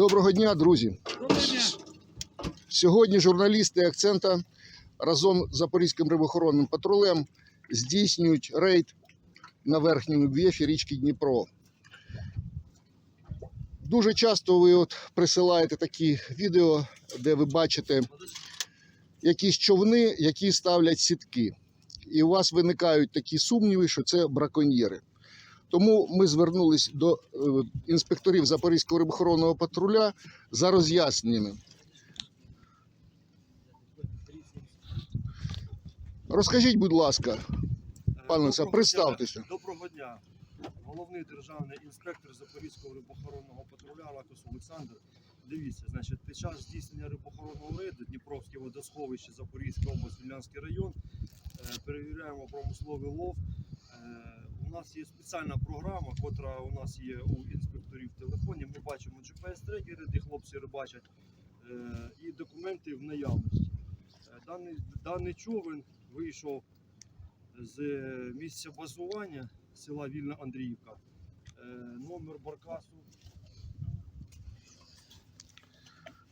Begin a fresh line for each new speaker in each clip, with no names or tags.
Доброго дня, друзі.
Доброго дня.
Сьогодні журналісти акцента разом з Запорізьким рибохоронним патрулем здійснюють рейд на верхньому б'єфі річки Дніпро. Дуже часто ви от присилаєте такі відео, де ви бачите якісь човни, які ставлять сітки. І у вас виникають такі сумніви, що це браконьєри. Тому ми звернулись до е, інспекторів Запорізького рибохоронного патруля за роз'ясненнями. Розкажіть, будь ласка, пане Олександр, представтеся.
Доброго дня. Головний державний інспектор Запорізького рибохоронного патруля Лакос Олександр. Дивіться, значить, під час здійснення рибохоронного рейду Дніпровське водосховище, Запорізька область, Вільнянський район. е, Перевіряємо промисловий лов. У нас є спеціальна програма, котра у нас є у інспекторів в телефоні. Ми бачимо GPS-трекери, де хлопці рибачать, е, і документи в наявності. Е, Даний, даний човен вийшов з місця базування села Вільна Андріївка. Е, Номер баркасу.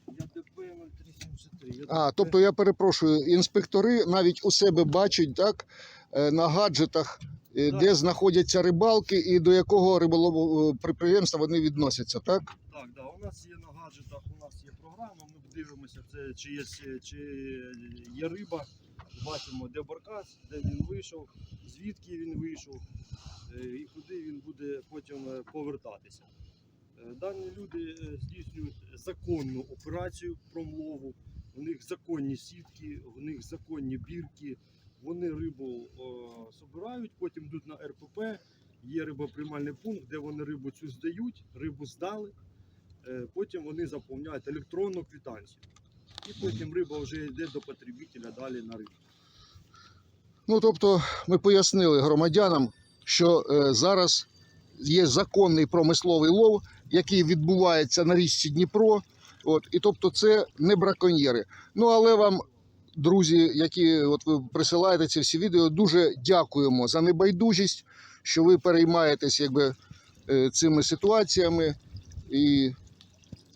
ЯДП 0373. ЯДП.
А, тобто я перепрошую, інспектори навіть у себе бачать так, на гаджетах. Де знаходяться рибалки і до якого риболовного підприємства вони відносяться, так?
Так, да, у нас є на гаджетах, у нас є програма, ми дивимося, це, чи, є, чи є риба, бачимо, де баркас, де він вийшов, звідки він вийшов е, і куди він буде потім е, повертатися. Е, Дані люди е, здійснюють законну операцію промлову, у них законні сітки, у них законні бірки, вони рибу о, собирають, потім йдуть на РПП, є рибоприймальний пункт, де вони рибу цю здають, рибу здали, е, потім вони заповняють електронну квитанцію. І потім риба вже йде до потребителя далі на ринок.
Ну, тобто, ми пояснили громадянам, що е, зараз є законний промисловий лов, який відбувається на річці Дніпро. От, і тобто це не браконьєри. Ну, але вам, друзі, які от ви присилаєте ці всі відео, дуже дякуємо за небайдужість, що ви переймаєтесь якби, е, цими ситуаціями і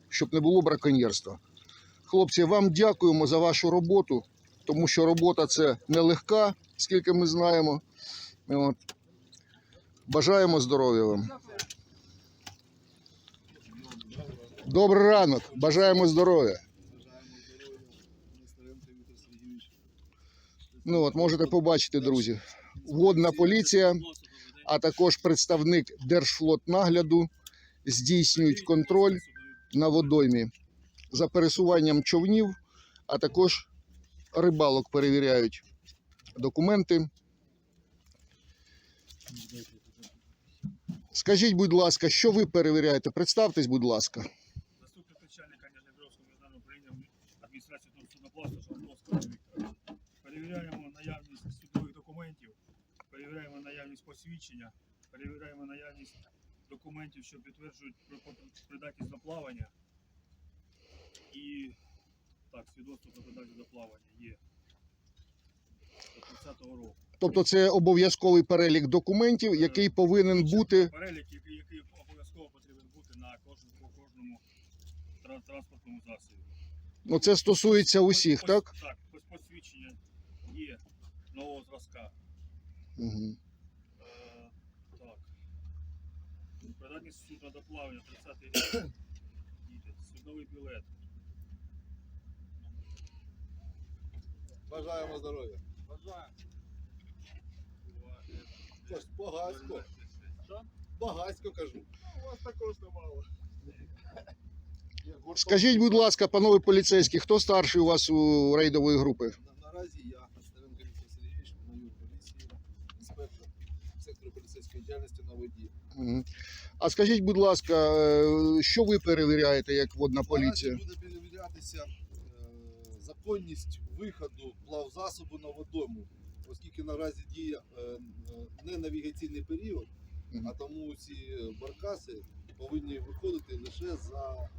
щоб не було браконьєрства. Хлопці, вам дякуємо за вашу роботу, тому що робота це нелегка, скільки ми знаємо. От. Бажаємо здоров'я вам. Добрий ранок, бажаємо здоров'я. Ну от можете побачити, друзі. Водна поліція, а також представник Держфлотнагляду здійснюють контроль на водоймі за пересуванням човнів, а також рибалок перевіряють документи. Скажіть, будь ласка, що ви перевіряєте? Представтесь, будь ласка.
Заступник начальника Нижнебровського міжнародного управління адміністрації судноплавства Шавровського Віктора. Перевіряємо наявність судових документів, перевіряємо наявність посвідчення, перевіряємо наявність документів, що підтверджують при- при- придатність до плавання. І так, свідоцтво про придатність до плавання є. До 30-го року.
Тобто це обов'язковий перелік документів, який повинен бути.
Перелік, який, який обов'язково потрібен бути на кожному, по кожному транспортному засобі.
Ну, це стосується усіх, так?
Так, пос- посвідчення є нового зразка.
Угу.
Е, так. Придатність судна до плавання 30 рік. Судновий білет.
Бажаємо здоров'я.
Бажаємо.
Ось багатько.
Що?
Багатько кажу. У вас також немало.
Скажіть, будь ласка, панове поліцейські, хто старший у вас у рейдової групи?
Наразі я, Старенко Віктор Сергійович, майор поліції, інспектор сектору поліцейської діяльності на воді.
Мгм. А скажіть, будь ласка, е, що ви перевіряєте як водна поліція?
Наразі буде перевірятися е, законність виходу плавзасобу на водойму, оскільки наразі діє е, не навігаційний період, а тому ці баркаси повинні виходити лише за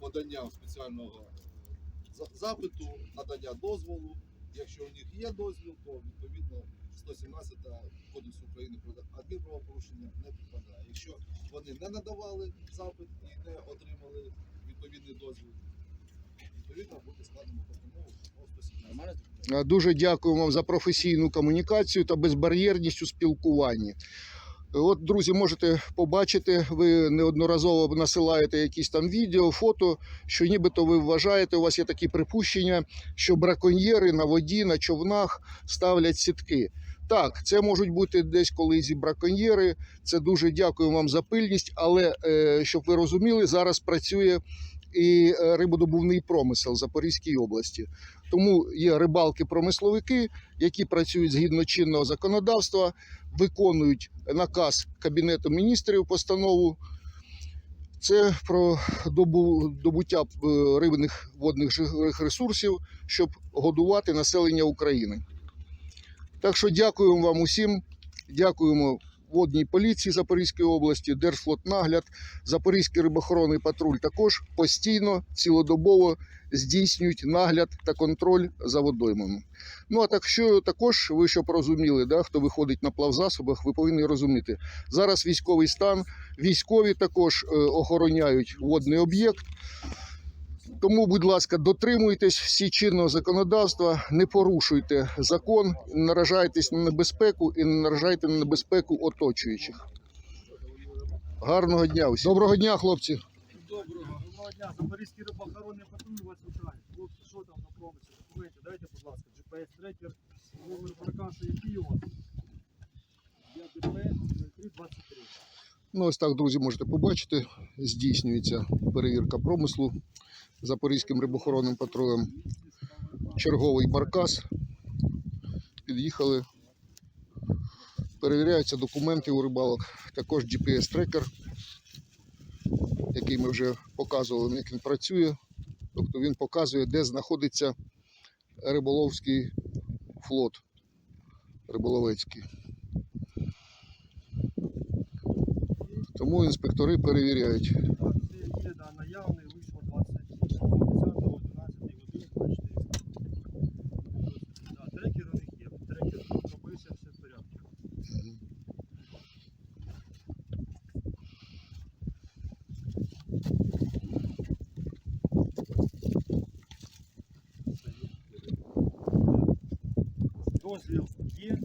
поданням спеціального запиту, надання дозволу. Якщо у них є дозвіл, то відповідно 117 Кодексу України про адмінправопорушення не підпадає. Якщо вони не надавали запит і не отримали відповідно дозвіл, відповідно буде складено постанову про 117.
Е, Дуже дякую вам за професійну комунікацію та безбар'єрність у спілкуванні. От, друзі, можете побачити, ви неодноразово насилаєте якісь там відео, фото, що нібито ви вважаєте, у вас є такі припущення, що браконьєри на воді, на човнах ставлять сітки. Так, це можуть бути десь колись і браконьєри. Це дуже дякую вам за пильність. Але е, щоб ви розуміли, зараз працює і е, рибодобувний промисел в Запорізькій області. Тому є рибалки-промисловики, які працюють згідно чинного законодавства, виконують наказ Кабінету міністрів, постанову. Це про добу, добуття е, рибних водних ресурсів, щоб годувати населення України. Так що дякуємо вам усім. Дякуємо водній поліції Запорізької області, Держфлотнагляд, Запорізький рибохоронний патруль також постійно, цілодобово здійснюють нагляд та контроль за водоймами. Ну а так що також ви щоб розуміли, да, хто виходить на плавзасобах, ви повинні розуміти. Зараз військовий стан, військові також е, охороняють водний об'єкт. Тому, будь ласка, дотримуйтесь всі чинного законодавства, не порушуйте закон, не наражайтесь на небезпеку і не наражайте на небезпеку оточуючих. Гарного дня усім. Доброго дня, хлопці.
Доброго, доброго дня. Запорізький рибоохоронний патруль вас вітає. Хлопці, що там на промисі? Документи дайте, будь ласка. GPS-трекер, номер баркаса, який у вас? Я ДП 0323.
Ну, ось так, друзі, можете побачити. Здійснюється перевірка промислу Запорізьким рибохоронним патрулем. Черговий баркас. Під'їхали. Перевіряються документи у рибалок. Також GPS-трекер, який ми вже показували, як він працює. Тобто він показує, де знаходиться риболовський флот риболовецький. Тому інспектори перевіряють.
Так, це є да, наявний, вийшло 20, 10, 11 годин, 24. Да, трекер у них є. Трекер зробився, все в порядку. Дозвіл є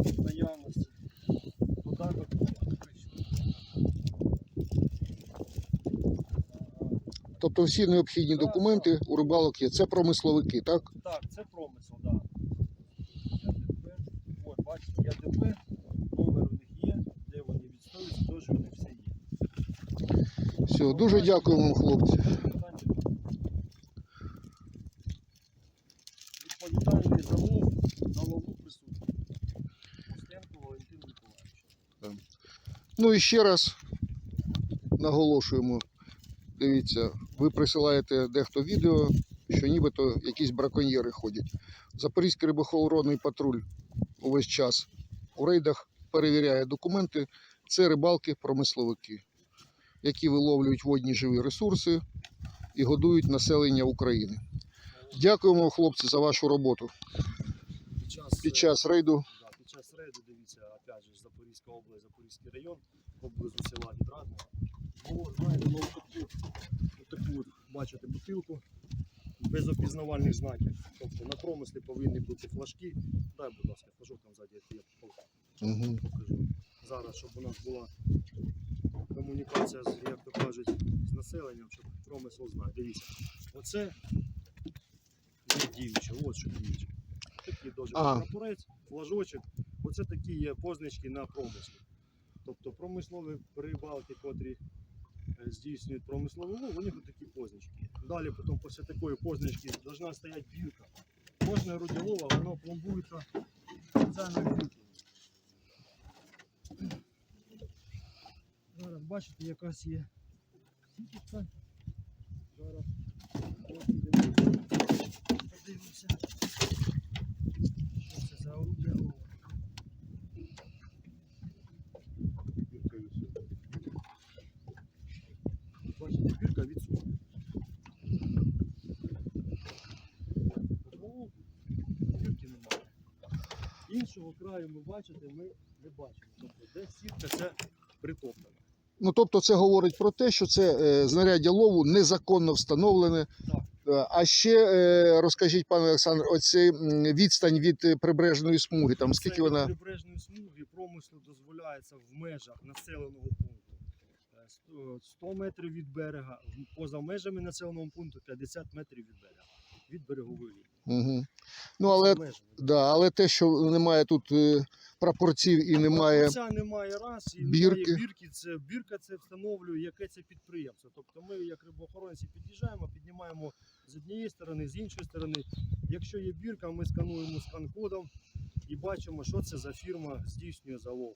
Тобто всі необхідні документи у рибалок є. Це промисловики, так?
Так, це промисел, так. ЯДП. От, бачите, ЯДП, номер у них є, де вони відстоюються, теж них все є.
Все, дуже дякую вам, хлопці.
Відповідальний за лов, за лову присутній. Устенко Валентин Миколаївич.
Ну і ще раз наголошуємо. Дивіться, ви присилаєте дехто відео, що нібито якісь браконьєри ходять. Запорізький рибохоронний патруль увесь час у рейдах перевіряє документи. Це рибалки-промисловики, які виловлюють водні живі ресурси і годують населення України. Дякуємо, хлопці, за вашу роботу.
Під час,
Під час рейду
Да, під час рейду, дивіться, опять же, Запорізька область, Запорізький район, поблизу села Відрадного. Було, знаєте, ну, таку бачите, бутилку без опізнавальних знаків. Тобто на промислі повинні бути флажки. Дай, будь ласка, флажок там ззаді, я покажу. Зараз, щоб у нас була комунікація, як то кажуть, з населенням, щоб промисел знає. Дивіться, оце є діюче, от що діюче. Такий дуже прапорець, флажочок. Оце такі є позначки на промислі. Тобто промислові рибалки, котрі здійснюють промислову лов, у них такі позначки. є. Далі потім після такої позначки повинна стояти бірка. Кожне руділова, воно пломбується спеціальною біркою. Зараз бачите, якась є сітка. Зараз от Іншого краю ми бачите, ми не бачимо. Тобто, де сітка це притоплена.
Ну тобто, це говорить про те, що це е, знаряддя лову незаконно встановлене.
Так.
Е, А ще е, розкажіть, пане Олександр, оцей відстань від е, прибережної смуги, там скільки
Це
вона?
прибережної смуги промислу дозволяється в межах населеного пункту. Е, сто- 100 метрів від берега, поза межами населеного пункту 50 метрів від берега, від берегової лінії.
Угу. Ну але, да, але те, що немає тут е, прапорців і немає.
Немає раз, і
бірки.
немає бірки. Це бірка це встановлює, яке це підприємство. Тобто ми, як рибоохоронці, під'їжджаємо, піднімаємо з однієї сторони, з іншої сторони. Якщо є бірка, ми скануємо скан-кодом і бачимо, що це за фірма здійснює залов.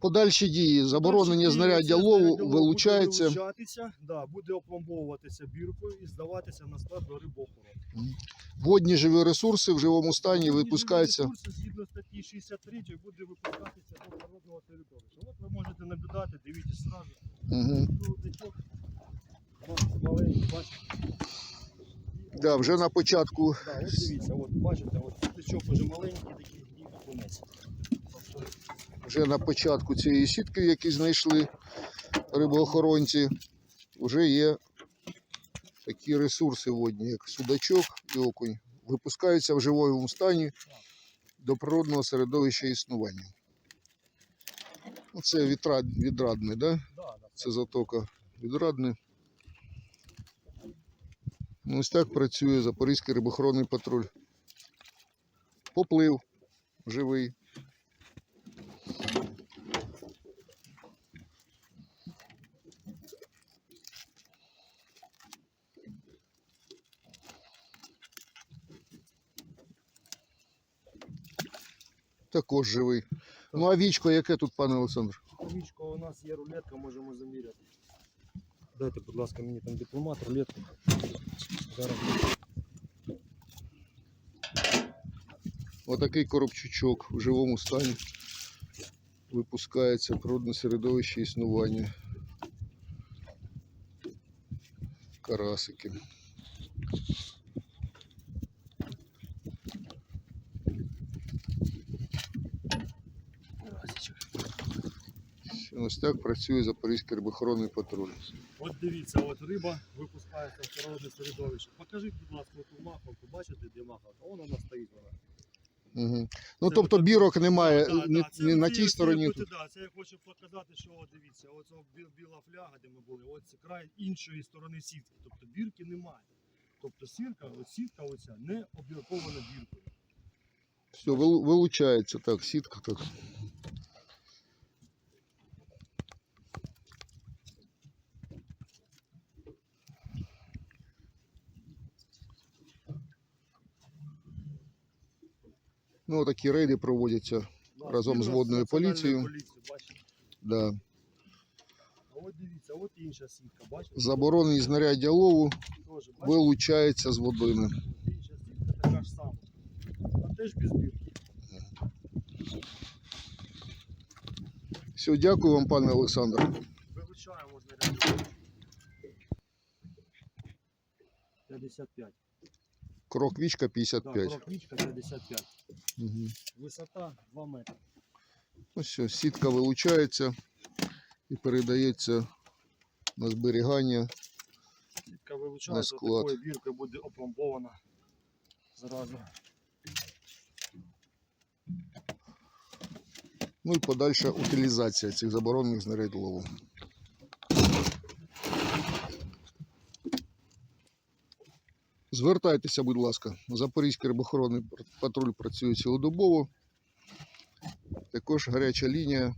Подальші дії, заборонення знаряддя лову вилучається.
Буде вилучатися, да, буде опломбовуватися біркою і здаватися на склад до рибоохорони.
Водні живі ресурси в живому стані випускаються.
Згідно статті 63 буде випускатися до природного середовища. От ви можете наблюдати, дивіться зразу.
Угу.
Маленький, бачите?
Да, вже на початку
Да, от дивіться, от бачите, от рудничок уже маленький такий і окунець.
Вже на початку цієї сітки, які знайшли рибоохоронці, вже є такі ресурси водні, як судачок і окунь. Випускаються в живому стані до природного середовища існування. Ну, Це відрад, відрадне, да? це затока відрадне. Ну, Ось так працює Запорізький рибохоронний патруль. Поплив живий. Також живий. Ну а вічко яке тут, пане Олександр?
Помічка, у нас є рулетка, можемо заміряти. Дайте, будь ласка, мені там дипломат, рулетку. Зараз.
Отакий коробчучок в живому стані випускається в природне середовище існування. Карасики. Ось так працює Запорізький рибохоронний патруль.
От дивіться, от риба випускається в природне середовище. Покажіть, будь ласка, ту махалку, бачите, де махалка? Вон вона стоїть вона.
Угу. Ну
Це
тобто
от-
бірок немає
Да,
ні,
да, це
ні на тій стороні. Тут.
да, це я хочу показати, що от дивіться, оце біла фляга, де ми були, от це край іншої сторони сітки. Тобто бірки немає. Тобто сітка, сітка оця не обіркована біркою.
Все, вилучається так, сітка так. Ну, такі рейди проводяться.
Да,
Разом з водною поліцією.
бачите.
Да.
А от дивіться, от інша сітка, бачите?
Заборонені знаряддя лову
Теж, бачите?
вилучаються з водойми.
Інша сітка така ж сама. А теж без бірки.
Все, дякую вам, пане Олександр.
Вилучаємо знаряддя. 55.
Крок вічка
Так,
55.
кроквічка 55.
Угу.
Висота 2 метри.
Ну все, сітка вилучається і передається на зберігання.
Сітка вилучається,
склад.
такою біркою буде опломбована зразу.
Ну і подальша утилізація цих заборонених знарядь лову. Звертайтеся, будь ласка. Запорізький рибохоронний патруль працює цілодобово. Також гаряча лінія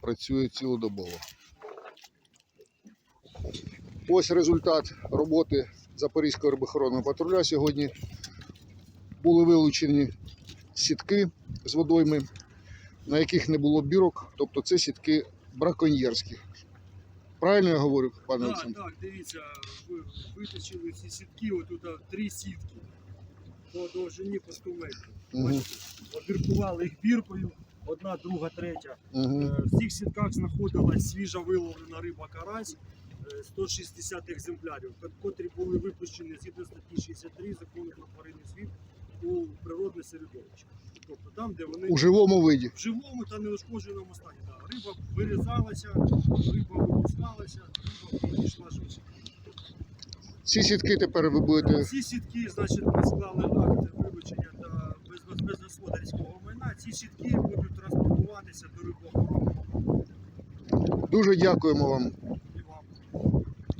працює цілодобово. Ось результат роботи Запорізького рибохоронного патруля. Сьогодні були вилучені сітки з водойми, на яких не було бірок, тобто це сітки браконьєрські. Правильно я говорю, пане
Так,
Олександр?
так, дивіться, ви виточили ці сітки, отут а, три сітки по довжині по 100 метрів.
Мгм,
Бачите? Обіркували їх біркою, одна, друга, третя.
мгм.
Е, В цих сітках знаходилась свіжа виловлена риба карась, е, 160 екземплярів, ко- котрі були випущені згідно статті 63 закону про тваринний світ у природне середовище. Тобто там, де вони
У живому виді.
в живому та неушкодженому стані. Да. Риба вирізалася, риба випускалася, риба пішла швидше.
Ці сітки тепер ви будете.
Ці сітки, значить, ми склали акт вилучення та безгосподарського майна. Ці сітки будуть транспортуватися до рибоохорони.
Дуже дякуємо вам